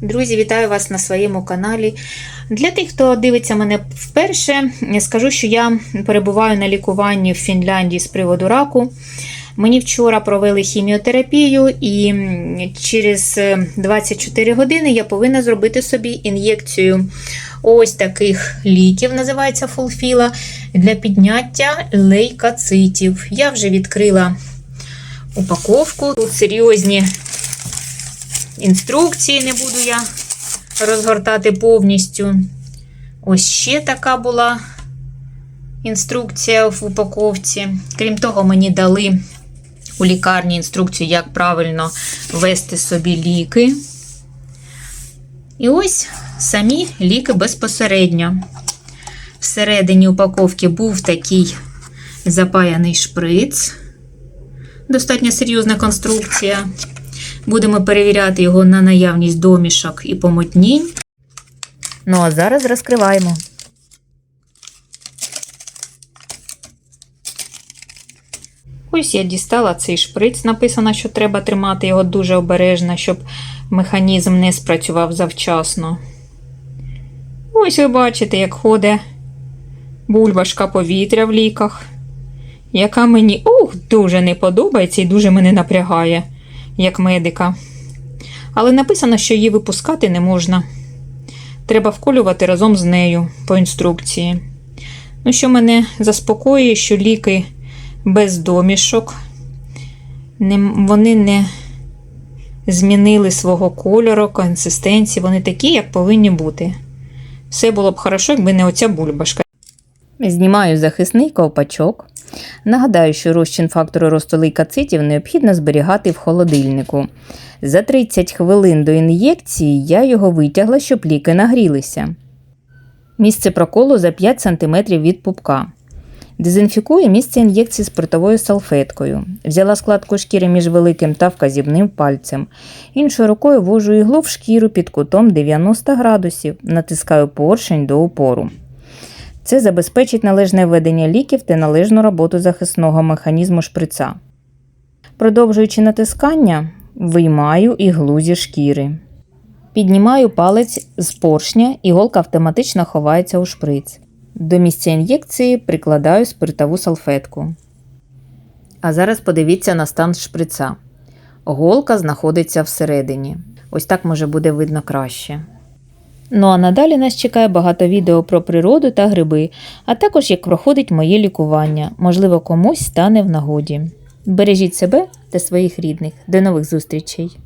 Друзі, вітаю вас на своєму каналі. Для тих, хто дивиться мене вперше, скажу, що я перебуваю на лікуванні в Фінляндії з приводу раку. Мені вчора провели хіміотерапію, і через е, 24 години я повинна зробити собі ін'єкцію ось таких ліків, називається фулфіла, для підняття лейкоцитів. Я вже відкрила упаковку. Тут серйозні інструкції, не буду я розгортати повністю. Ось ще така була інструкція в упаковці. Крім того, мені дали у лікарні інструкцію, як правильно ввести собі ліки. І ось самі ліки безпосередньо. Всередині упаковки був такий запаяний шприц. Достатньо серйозна конструкція. Будемо перевіряти його на наявність домішок і помутнінь. Ну а зараз розкриваємо. Ось я дістала цей шприц. Написано, що треба тримати його дуже обережно, щоб механізм не спрацював завчасно. Ось ви бачите, як ходить бульбашка повітря в ліках, яка мені ух, дуже не подобається і дуже мене напрягає, як медика. Але написано, що її випускати не можна. Треба вколювати разом з нею по інструкції. Ну, що мене заспокоює, що ліки без домішок, вони не змінили свого кольору, консистенції, вони такі, як повинні бути. Все було б хорошо, якби не оця бульбашка. Знімаю захисний ковпачок. Нагадаю, що розчин фактору росту лейкоцитів необхідно зберігати в холодильнику. За 30 хвилин до ін'єкції я його витягла, щоб ліки нагрілися. Місце проколу за 5 см від пупка. Дезінфікую місце ін'єкції спиртовою салфеткою. Взяла складку шкіри між великим та вказівним пальцем. Іншою рукою ввожу іглу в шкіру під кутом 90 градусів, натискаю поршень до упору. Це забезпечить належне введення ліків та належну роботу захисного механізму шприца. Продовжуючи натискання, виймаю іглу зі шкіри. Піднімаю палець з поршня, іголка автоматично ховається у шприц. До місця ін'єкції прикладаю спиртову салфетку. А зараз подивіться на стан шприца. Голка знаходиться всередині. Ось так може буде видно краще. Ну а надалі нас чекає багато відео про природу та гриби, а також як проходить моє лікування. Можливо, комусь стане в нагоді. Бережіть себе та своїх рідних. До нових зустрічей!